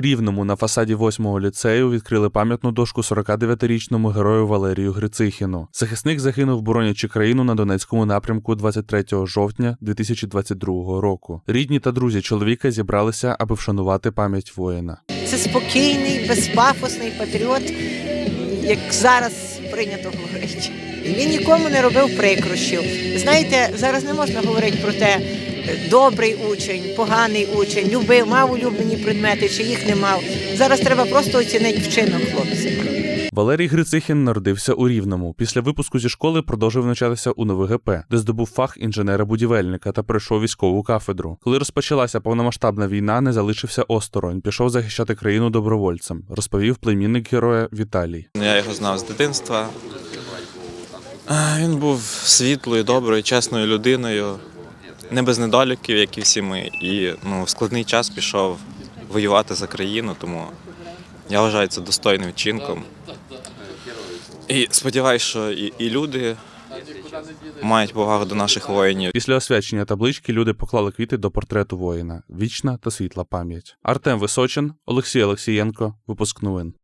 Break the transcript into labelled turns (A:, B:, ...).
A: Рівному на фасаді 8-го ліцею відкрили пам'ятну дошку 49-річному герою Валерію Грицихіну. Захисник загинув, боронячи країну на Донецькому напрямку 23 жовтня 2022 року. Рідні та друзі чоловіка зібралися, аби вшанувати пам'ять воїна.
B: Це спокійний, безпафосний патріот, як зараз прийнято говорити. Він нікому не робив прикрощів. Знаєте, зараз не можна говорити про те, добрий учень, поганий учень, любив, мав улюблені предмети, чи їх не мав. Зараз треба просто оцінити вчинок хлопця.
A: Валерій Грицихін народився у Рівному. Після випуску зі школи продовжив навчатися у НВГП, де здобув фах інженера-будівельника та пройшов військову кафедру. Коли розпочалася повномасштабна війна, не залишився осторонь, пішов захищати країну добровольцем, розповів племінник героя Віталій.
C: Я його знав з дитинства. Він був світлою, доброю, чесною людиною, не без недоліків, як і всі ми. І ну, в складний час пішов воювати за країну, тому я вважаю це достойним вчинком. І сподіваюся, що і, і люди мають повагу до наших воїнів.
A: Після освячення таблички люди поклали квіти до портрету воїна. Вічна та світла пам'ять. Артем Височин, Олексій Олексієнко, випуск новин.